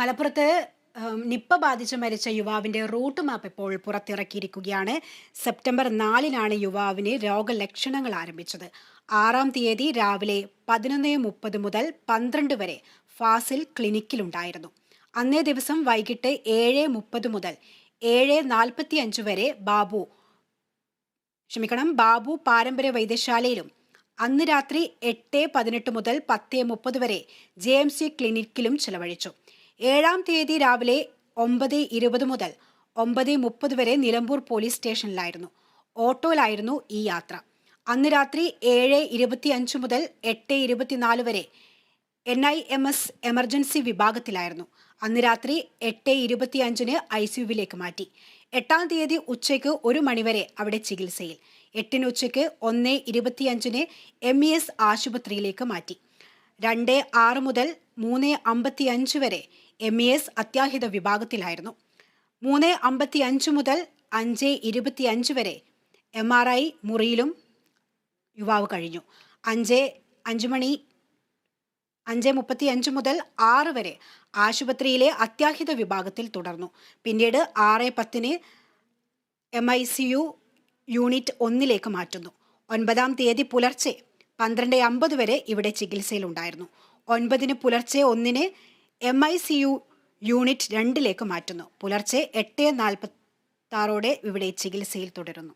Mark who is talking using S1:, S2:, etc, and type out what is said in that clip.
S1: മലപ്പുറത്ത് നിപ്പ ബാധിച്ച് മരിച്ച യുവാവിന്റെ റൂട്ട് മാപ്പ് ഇപ്പോൾ പുറത്തിറക്കിയിരിക്കുകയാണ്. സെപ്റ്റംബർ നാലിനാണ് യുവാവിന് രോഗലക്ഷണങ്ങൾ ആരംഭിച്ചത്. ആറാം തീയതി രാവിലെ പതിനൊന്ന് മുപ്പത് മുതൽ പന്ത്രണ്ട് വരെ ഫാസിൽ ക്ലിനിക്കിലുണ്ടായിരുന്നു. അന്നേ ദിവസം വൈകിട്ട് ഏഴ് മുപ്പത് മുതൽ ഏഴ് നാൽപ്പത്തി അഞ്ച് വരെ ബാബു ക്ഷമിക്കണം ബാബു പാരമ്പര്യ വൈദ്യശാലയിലും അന്ന് രാത്രി എട്ട് പതിനെട്ട് മുതൽ പത്ത് മുപ്പത് വരെ ജെ എം സി ക്ലിനിക്കിലും ചെലവഴിച്ചു. ഏഴാം തീയതി രാവിലെ ഒമ്പത് ഇരുപത് മുതൽ ഒമ്പത് മുപ്പത് വരെ നിലമ്പൂർ പോലീസ് സ്റ്റേഷനിലായിരുന്നു. ഓട്ടോയിലായിരുന്നു ഈ യാത്ര. അന്ന് രാത്രി ഏഴ് ഇരുപത്തി അഞ്ച് മുതൽ എട്ട് ഇരുപത്തിനാല് വരെ N I M S emergency വിഭാഗത്തിലായിരുന്നു. അന്ന് രാത്രി എട്ട് ഇരുപത്തി അഞ്ചിന് ഐ സിയുവിലേക്ക് മാറ്റി. എട്ടാം തീയതി ഉച്ചയ്ക്ക് ഒരു മണിവരെ അവിടെ ചികിത്സയിൽ. എട്ടിന് ഉച്ചയ്ക്ക് ഒന്ന് ഇരുപത്തിയഞ്ചിന് എം ഇ എസ് ആശുപത്രിയിലേക്ക് മാറ്റി. രണ്ട് ആറ് മുതൽ മൂന്ന് അമ്പത്തി അഞ്ച് വരെ എം ഇ എസ് അത്യാഹിത വിഭാഗത്തിലായിരുന്നു. മൂന്ന് അമ്പത്തി അഞ്ച് മുതൽ അഞ്ച് ഇരുപത്തി അഞ്ച് വരെ എം ആർ ഐ മുറിയിലും യുവാവ് കഴിഞ്ഞു. അഞ്ച് അഞ്ച് മണി അഞ്ച് മുപ്പത്തി അഞ്ച് മുതൽ ആറ് വരെ ആശുപത്രിയിലെ അത്യാഹിത വിഭാഗത്തിൽ തുടർന്നു. പിന്നീട് ആറ് പത്തിന് M I C U unit ഒന്നിലേക്ക് മാറ്റുന്നു. ഒൻപതാം തീയതി പുലർച്ചെ പന്ത്രണ്ട് അമ്പത് വരെ ഇവിടെ ചികിത്സയിലുണ്ടായിരുന്നു. ഒൻപതിന് പുലർച്ചെ ഒന്നിന് M I C U unit രണ്ടിലേക്ക് മാറ്റുന്നു. പുലർച്ചെ എട്ട് നാൽപ്പത്തി ആറോടെ ഇവിടെ ചികിത്സയിൽ തുടരുന്നു.